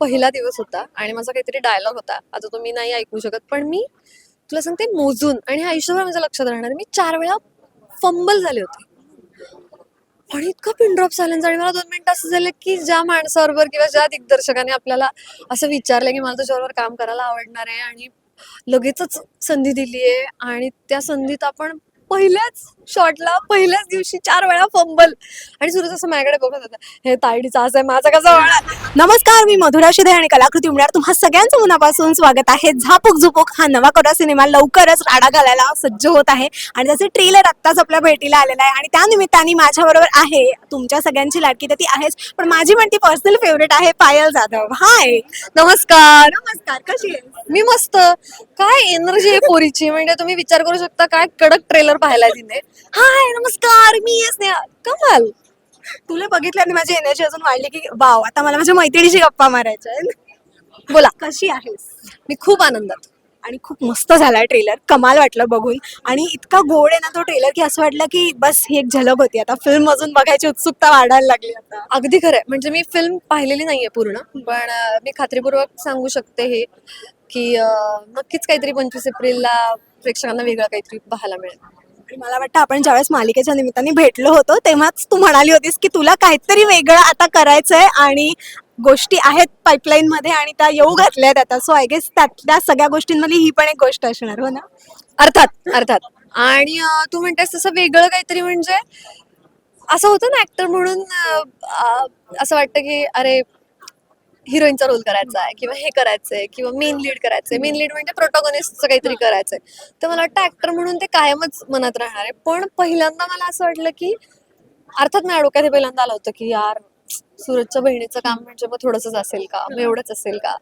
पहिला दिवस होता आणि माझा काहीतरी डायलॉग होता. आता तो मी नाही ऐकू शकत पण मी तुला सांगते मोजून आणि आयुष्यभर माझ्या लक्षात राहणार. मी चार वेळा फंबल झाले होते. आणि इतकं पिनड्रॉप सायलेन्स आणि मला दोन मिनिटं असं झालं की ज्या माणसाबरोबर किंवा ज्या दिग्दर्शकाने आपल्याला असं विचारलं की मला तुझ्याबरोबर काम करायला आवडणार आहे आणि लगेचच संधी दिली आहे आणि त्या संधीत आपण पहिल्याच शॉटला पहिल्याच दिवशी चार वेळा फंबल आणि सुरज असं माझ्याकडे बघत होता हे तायडीचा असं आहे माझा कसा होणार? नमस्कार मी मधुरा शिदे आणि कलाकृती उमणार तुम्हा सगळ्यांचं मनापासून स्वागत आहे. झापूक झुपूक हा नवा कोटा सिनेमा लवकरच राडा घालायला सज्ज होत आहे. आणि त्याचे ट्रेलर आत्ताच आपल्या भेटीला आलेला आहे. आणि त्या निमित्ताने माझ्याबरोबर आहे तुमच्या सगळ्यांची लाडकी तर ती आहेच पण माझी पण ती पर्सनल फेवरेट आहे पायल जाधव. हाय नमस्कार. नमस्कार कशी आहे मी मस्त. काय एनर्जी आहे पोरीची? म्हणजे तुम्ही विचार करू शकता काय कडक ट्रेलर पाहायला तिने हाय नमस्कार मी स्नेहा. कमाल तुला बघितल्याने माझी एनर्जी अजून वाढली की वाव आता मला माझ्या मैत्रिणीशी गप्पा मारायच्या. बोला कशी आहेस? मी खूप आनंदात. आणि खूप मस्त झाला ट्रेलर कमाल वाटलं बघून. आणि इतका गोड आहे ना तो ट्रेलर की असं वाटलं की बस ही एक झलक होती. आता फिल्म अजून बघायची उत्सुकता वाढायला लागली आता. अगदी खरंय. म्हणजे मी फिल्म पाहिलेली नाहीये पूर्ण पण मी खात्रीपूर्वक सांगू शकते हे की नक्कीच काहीतरी पंचवीस एप्रिलला प्रेक्षकांना वेगळं काहीतरी पाहायला मिळेल. मला वाटतं आपण ज्यावेळेस मालिकेच्या निमित्ताने भेटलो होतो तेव्हाच तू म्हणाली होतीस की तुला काहीतरी वेगळं आता करायचंय आणि गोष्टी आहेत पाईपलाईन मध्ये आणि त्या येऊ घातल्या आहेत आता सो आय गेस त्यातल्या सगळ्या गोष्टींमध्ये ही पण एक गोष्ट असणार हो ना? अर्थात अर्थात. आणि अं, तू म्हणतेस तसं वेगळं काहीतरी म्हणजे असं होतं ना ऍक्टर म्हणून अं, असं वाटतं की अरे हिरोईनचा रोल करायचा आहे किंवा हे करायचंय किंवा मेन लीड करायचंय. मेन लीड म्हणजे प्रोटोगॉनिस्टचं काहीतरी करायचंय. तर मला वाटतं ऍक्टर म्हणून ते कायमच मनात राहणार आहे. पण पहिल्यांदा मला असं वाटलं की अर्थात माझ्या डोक्यात हे पहिल्यांदा आलं होतं की यार सूरजच्या बहिणीचं काम म्हणजे मग थोडंसंच असेल का? मग एवढंच असेल का?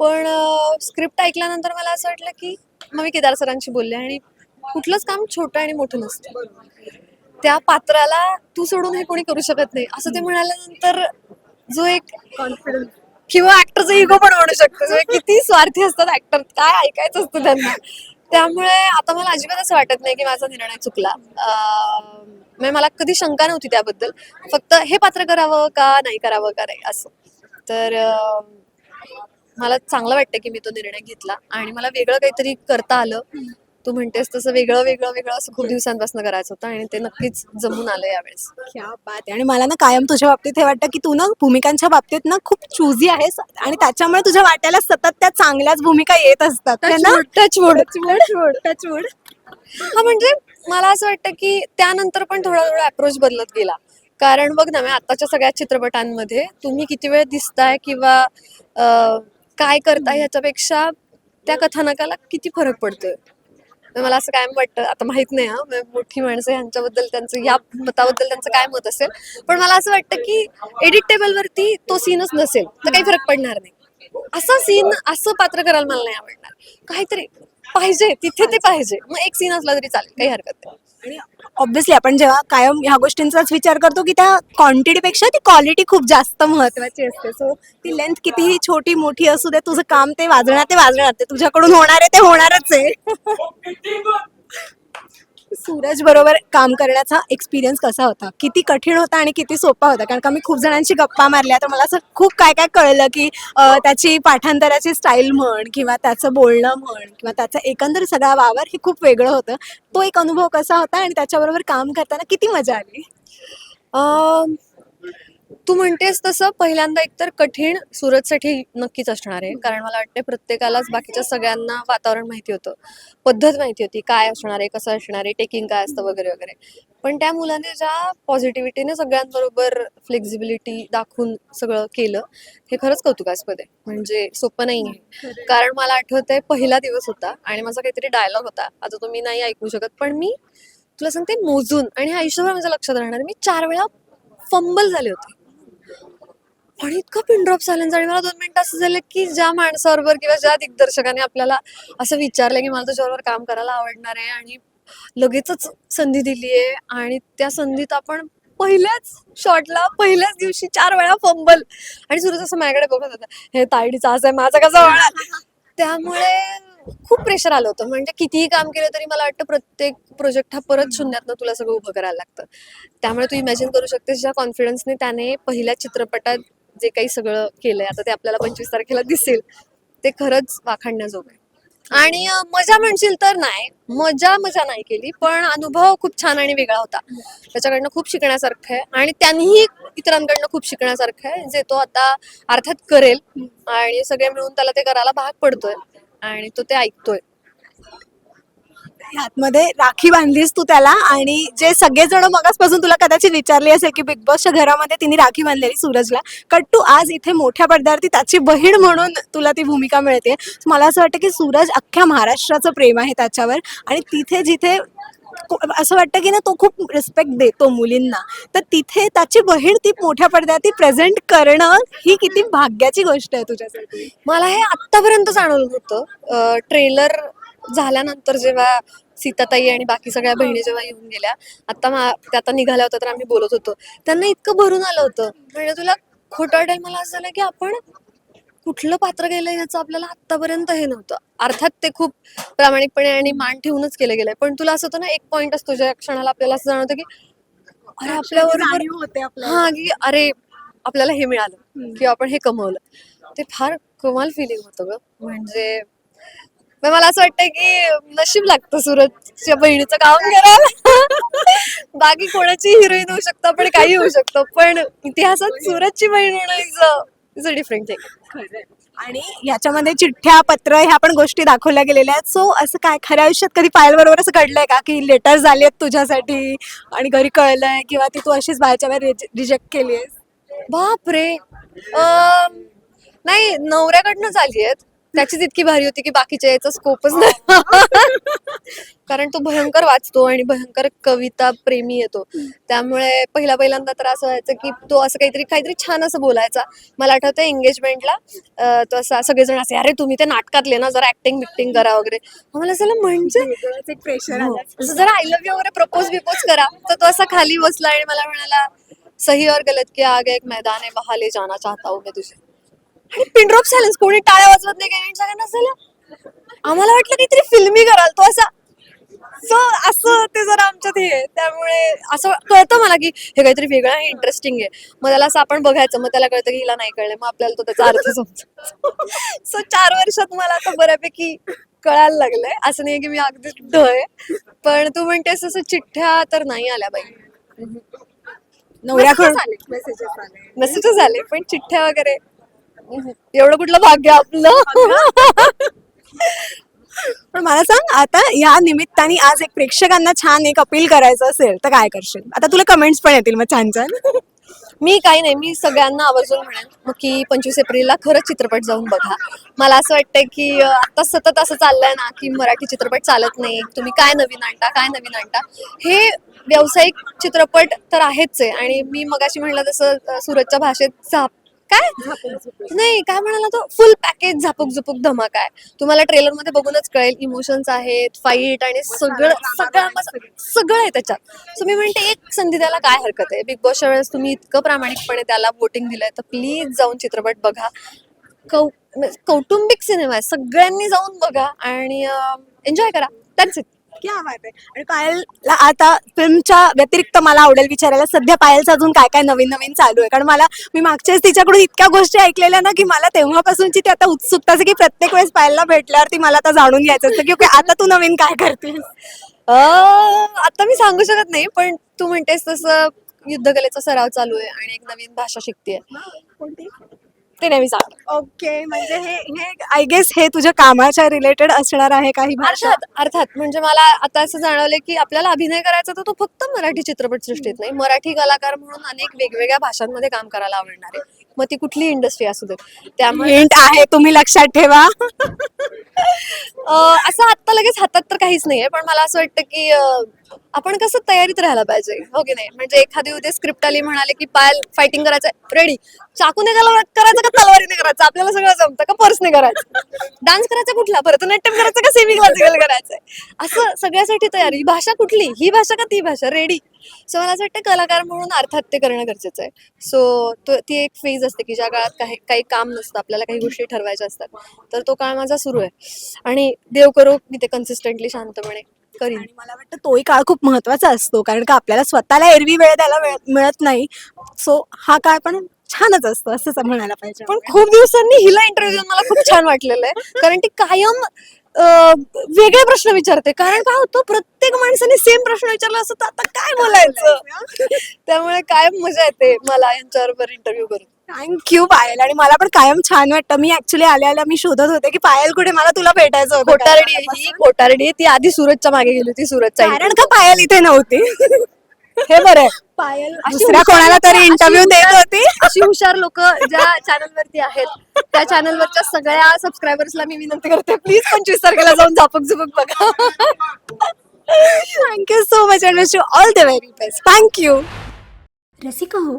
पण स्क्रिप्ट ऐकल्यानंतर मला असं वाटलं की मग मी केदार सरांशी बोलले आणि कुठलंच काम छोटं आणि मोठं नसतं. त्या पात्राला तू सोडून हे कोणी करू शकत नाही. असं ते म्हणाल्यानंतर जो एक कॉन्फिडन्स किंवा ऍक्टरचा इगो पण म्हणू शकतो. म्हणजे किती स्वार्थी असतात ऍक्टर काय ऐकायचं असतं त्यांना? त्यामुळे आता मला अजिबात असं वाटत नाही की माझा निर्णय चुकला. म्हणजे मला कधी शंका नव्हती त्याबद्दल. फक्त हे पात्र करावं का नाही करावं का नाही असं. तर मला चांगलं वाटतं की मी तो निर्णय घेतला. आणि मला वेगळं काहीतरी करता आलं. तू म्हणतेस तसं वेगळं वेगळं वेगळं असं खूप दिवसांपासून करायचं होतं आणि ते नक्कीच जमून आलं यावेळेस. क्या बात आहे. आणि मला ना कायम तुझ्या बाबतीत हे वाटतं की तू ना भूमिकांच्या बाबतीत ना खूप चुजी आहेस आणि त्याच्यामुळे तुझ्या वाट्याला सतत त्या चांगल्याच भूमिका येत असतात. है ना? टचवूड टचवूड टचवूड हा म्हणजे मला असं वाटतं की त्यानंतर पण थोडा थोडा अप्रोच बदलत गेला. कारण बघ ना आताच्या सगळ्या चित्रपटांमध्ये तुम्ही किती वेळ दिसताय किंवा अं, काय करताय ह्याच्यापेक्षा त्या कथानकाला किती फरक पडतोय? मला असं काय वाटतं आता माहीत नाही हा. मोठी माणसं यांच्याबद्दल त्यांचं या मताबद्दल त्यांचं काय मत असेल? पण मला असं वाटतं की एडिट टेबल वरती तो सीनच नसेल तर काही फरक पडणार नाही. असा सीन असं पात्र करायला मला नाही आवडणार. काहीतरी पाहिजे तिथे ते पाहिजे. मग एक सीन असला तरी चालेल काही हरकत नाही. आणि ऑब्व्हियसली आपण जेव्हा कायम ह्या गोष्टींचाच विचार करतो की त्या क्वांटिटीपेक्षा ती क्वालिटी खूप जास्त महत्वाची असते. सो ती लेंथ कितीही छोटी मोठी असू दे तुझं काम ते वाजणार ते वाजणार. ते तुझ्याकडून होणार आहे ते होणारच आहे. हो, सूरज बरोबर काम करण्याचा एक्सपिरियन्स कसा होता? किती कठीण होता आणि किती सोपा होता? कारण का मी खूप जणांशी गप्पा मारल्या तर मला असं खूप काय काय कळलं की अं, त्याची पाठांतराची स्टाईल म्हण किंवा त्याचं बोलणं म्हण किंवा त्याचा एकंदर सगळा वावर हे खूप वेगळं होतं. तो एक अनुभव कसा होता आणि त्याच्याबरोबर काम करताना किती मजा आली? अं, तू म्हणतेस तसं पहिल्यांदा एकतर कठीण सूरजसाठी नक्कीच असणार आहे. कारण मला वाटते प्रत्येकालाच बाकीच्या सगळ्यांना वातावरण माहिती होतं. पद्धत माहिती होती काय असणार आहे कसं असणार आहे टेकिंग काय असतं वगैरे वगैरे. पण त्या मुलाने ज्या पॉझिटिव्हिटीने सगळ्यांबरोबर फ्लेक्झिबिलिटी दाखवून सगळं केलं हे खरंच कौतुकास्पद आहे. म्हणजे सोपं नाही आहे. कारण मला आठवतंय पहिला दिवस होता आणि माझा काहीतरी डायलॉग होता. आता तो मी नाही ऐकू शकत पण मी तुला सांगते मोजून आणि आयुष्यभर माझ्या लक्षात राहणार मी चार वेळा फंबल झाले होते. आणि इतकं पिनड्रॉप सायलेन्स आणि मला दोन मिनिटं असं झालं की ज्या माणसाबरोबर किंवा ज्या दिग्दर्शकाने आपल्याला असं विचारलं की मला तुझ्याबरोबर काम करायला आवडणार आहे आणि लगेचच संधी दिली आहे आणि त्या संधीत आपण पहिल्याच शॉटला पहिल्याच दिवशी चार वेळा फंबल आणि सुरू असं माझ्याकडे बघत होता हे ताईडीचा असं आहे माझा कसा होणार? त्यामुळे खूप प्रेशर आलं होतं. म्हणजे कितीही काम केलं तरी मला वाटतं प्रत्येक प्रोजेक्ट हा परत शून्यातनं तुला सगळं उभं करायला लागतं. त्यामुळे तू इमॅजिन करू शकतेस ज्या कॉन्फिडन्सने त्याने पहिल्या चित्रपटात जे काही सगळं केलंय आता ते आपल्याला पंचवीस तारखेला दिसेल ते खरंच वाखाणण्याजोगं आहे. आणि मजा म्हणशील तर नाही. मजा मजा नाही केली पण अनुभव खूप छान आणि वेगळा होता. त्याच्याकडनं खूप शिकण्यासारखं आहे आणि त्यांनीही इतरांकडनं खूप शिकण्यासारखं आहे जे तो आता अर्थात करेल. आणि सगळे मिळून त्याला ते करायला भाग पडतोय आणि तो ते ऐकतोय. आतमध्ये राखी बांधलीस तू त्याला आणि जे सगळेजण मगासपासून तुला कदाचित विचारली असेल की बिग बॉसच्या घरामध्ये तिने राखी बांधलेली सूरजला. कट्टू आज इथे मोठ्या पडद्यावरती त्याची बहीण म्हणून तुला ती भूमिका मिळते. मला असं वाटतं की सूरज अख्ख्या महाराष्ट्राचं प्रेम आहे त्याच्यावर आणि तिथे जिथे असं वाटतं की ना तो खूप रिस्पेक्ट देतो मुलींना. तर तिथे त्याची बहीण ती मोठ्या पडद्यावरती प्रेझेंट करणं ही किती भाग्याची गोष्ट आहे तुझ्यासाठी. मला हे आत्तापर्यंत जाणवलं होतं. ट्रेलर झाल्यानंतर जेव्हा सीताताई आणि बाकी सगळ्या बहिणी जेव्हा येऊन गेल्या आता मा- त्या आता निघाल्या होत्या तर आम्ही बोलत होतो. त्यांना इतकं भरून आलं होतं. म्हणजे तुला खोटं वाटेल मला असं झालं की आपण कुठलं पात्र गेलंय ह्याचं आपल्याला आतापर्यंत हे नव्हतं. अर्थात ते खूप प्रामाणिकपणे आणि मान ठेवूनच केलं गेलंय. पण तुला असं होतं ना एक पॉइंट असतो ज्या क्षणाला आपल्याला असं जाणवतं की अरे आपल्याबरोबर जाणीव होते आपल्याला. हा की अरे आपल्याला हे मिळालं किंवा आपण हे कमवलं. ते फार कमाल फिलिंग होतं ग. म्हणजे मग मला असं वाटतं की नशीब लागतं सुरतच्या बहिणीचं काम करायला. बाकी कोणाची हिरोईन होऊ शकतो आपण काही होऊ शकतो. पण इतिहासात सुरतची बहीण होणं is is a different thing आणि याच्यामध्ये चिठ्ठ्या पत्र ह्या पण गोष्टी दाखवल्या गेलेल्या आहेत. सो असं काय खऱ्या आयुष्यात कधी पायल बरोबर असं घडलंय का? की लेटर झाले आहेत तुझ्यासाठी आणि घरी कळलंय किंवा ती तू अशीच बाहेरच्या बाहेर रिजेक्ट केली आहेस? बापरे. अम, नाही नवऱ्याकडनं झाली आहेत. त्याचीच इतकी भारी होती की बाकीच्या याचा स्कोपच नाही. कारण तो भयंकर वाचतो आणि भयंकर कविता प्रेमी येतो. त्यामुळे पहिला पहिल्यांदा तर असं व्हायचं की तो असं काहीतरी काहीतरी छान असं बोलायचा. मला आठवतं एंगेजमेंटला तो असा सगळेजण असे अरे तुम्ही ते नाटकातले ना जरा ऍक्टिंग बिक्टिंग करा वगैरे. मला असं म्हणजे प्रेशर हो. असं जरा आय लव्ह यू वगैरे प्रपोज बिपोज करा. तर तो असा खाली बसला आणि मला म्हणाला सही और गलत के आगे एक मैदान है वहां ले जाना चाहता हूँ मैं तुझे. आणि पिनड्रॉप सायलेन्स कोणी टाळ्या वाजवत नाही काही सगळ्यांना झालं. आम्हाला वाटलं काहीतरी फिल्मी कराल तो असा सो असं ते जरा आमच्यात हे आहे. त्यामुळे असं कळतं मला की हे काहीतरी वेगळं आहे इंटरेस्टिंग आहे. मग त्याला असं आपण बघायचं मग त्याला कळतं की हिला नाही कळलं मग आपल्याला तो त्याचा अर्थ समजतो. सो चार वर्षात मला आता बऱ्यापैकी कळायला लागलंय. असं नाही की मी अगदी ढ आहे पण तू म्हणतेस असं चिठ्ठ्या तर नाही आल्या बाई. नवऱ्याकडून मेसेजेस आले पण चिठ्ठ्या वगैरे. एवढं कुठलं भाग्य आपलं? पण मला सांग आता या निमित्ताने आज एक प्रेक्षकांना छान एक अपील करायचं असेल तर काय करशील? आता तुला कमेंट्स पण येतील मग छान छान. मी काही नाही मी सगळ्यांना आवर्जून म्हणेन मग की पंचवीस एप्रिलला खरंच चित्रपट जाऊन बघा. मला असं वाटतंय की आता सतत असं चाललंय ना की मराठी चित्रपट चालत नाही तुम्ही काय नवीन आणता काय नवीन आणता? हे व्यावसायिक चित्रपट तर आहेच आहे. आणि मी मगाशी म्हणलं तसं अं, सुरतच्या भाषेत काय? नाही काय म्हणाला तो? फुल पॅकेज झापूक झुपूक धमाका आहे. तुम्हाला ट्रेलरमध्ये बघूनच कळेल इमोशन्स आहेत फाईट आणि सगळं सगळं सगळं. आहे त्याच्यात. सो मी म्हणते एक संधी द्यायला काय हरकत आहे? बिग बॉसच्या वेळेस तुम्ही इतकं प्रामाणिकपणे त्याला वोटिंग दिलंय तर प्लीज जाऊन चित्रपट बघा. कौ म्हणजे कौटुंबिक सिनेमा आहे. सगळ्यांनी जाऊन बघा आणि एन्जॉय करा. त्याच क्या बात आहे. आणि पायलला आता फिल्मच्या व्यतिरिक्त मला आवडेल विचारायला सध्या पायलचं अजून काय काय नवीन नवीन चालू आहे? कारण मला मी मागच्याच तिच्याकडून इतक्या गोष्टी ऐकलेल्या ना की मला तेव्हापासूनची ती आता उत्सुकता असते की प्रत्येक वेळेस पायलला भेटल्यावरती मला आता जाणून घ्यायचं असतं की ओके आता तू नवीन काय करतेस? आता मी सांगू शकत नाही पण तू म्हणतेस तसं युद्धकलेचा सराव चालू आहे आणि एक नवीन भाषा शिकतेय. ते नाही मी सांग ओके म्हणजे हे हे आय गेस हे तुझ्या कामाच्या रिलेटेड असणार आहे काही भाषा. अर्थात अर्थात. म्हणजे मला आता असं जाणवलंय की आपल्याला अभिनय करायचा तर तो फक्त मराठी चित्रपट सृष्टीत नाही. मराठी कलाकार म्हणून अनेक वेगवेगळ्या भाषांमध्ये काम करायला आवडणार आहे. मग ती कुठली इंडस्ट्री असू दे त्यामुळे हिंट आहे तुम्ही लक्षात ठेवा. अं, असं आत्ता लगेच हातात तर काहीच नाहीये पण मला असं वाटतं की अं, आपण कसं तयारीत राहायला पाहिजे हो की नाही? म्हणजे एखादी उद्या स्क्रिप्ट आली म्हणाले की पायल फायटिंग करायचं रेडी चाकूने करायचं का तलवारीने करायचं? आपल्याला सगळं जमतं का पर्सने करायचं? डान्स करायचा कुठला? भरतनाट्यम करायचं का सेमी क्लासिकल करायचंय असं सगळ्यासाठी तयारी. भाषा कुठली? ही भाषा का ती भाषा? रेडी सो मला असं वाटतं कलाकार म्हणून अर्थात ते करणं गरजेचं आहे. सो ती एक फेज असते की ज्या काळात काही काही काम नसतं आपल्याला काही गोष्टी ठरवायच्या असतात तर तो काळ माझा सुरू आहे. आणि देव करो मी ते कन्सिस्टंटली शांतपणे करीन. आणि मला वाटतं तोही काळ खूप महत्त्वाचा असतो कारण का आपल्याला स्वतःला एरवी वेळ द्यायला वेळ- मिळत नाही. सो हा काळ पण छानच असतं असं म्हणायला पाहिजे पण खूप दिवसांनी हिला इंटरव्ह्यू मला खूप छान वाटलेलं आहे. कारण ती कायम अं, वेगळे प्रश्न विचारते. कारण काय होतं प्रत्येक माणसाने सेम प्रश्न विचारला असं तर आता काय बोलायचं? त्यामुळे कायम मजा येते मला यांच्याबरोबर इंटरव्ह्यू करून. Thank you Payal. आणि मला पण कायम छान वाटतं. मी ऍक्च्युली आल्या आल्या मी शोधत होते की पायल कुठे? मला तुला भेटायचं होतं खोटारडी आहे ही खोटारडी आहे. ती आधी सुरतच्या मागे गेली होती सुरतच्या कारण का पायल इथे नव्हती? हे बरं आहे. पायल अशी दुसऱ्या हुशार कोणाला तरी इंटरव्ह्यू देत हुशार- होती. अशी हुशार लोक ज्या चॅनल वरती आहेत त्या चॅनल वरच्या सगळ्या सबस्क्रायबर्सला मी विनंती करते प्लीज पंचवीस तारखेला जाऊन झापक झुपक बघा. Thank you so much and wish you all the very best thank you Rasika हो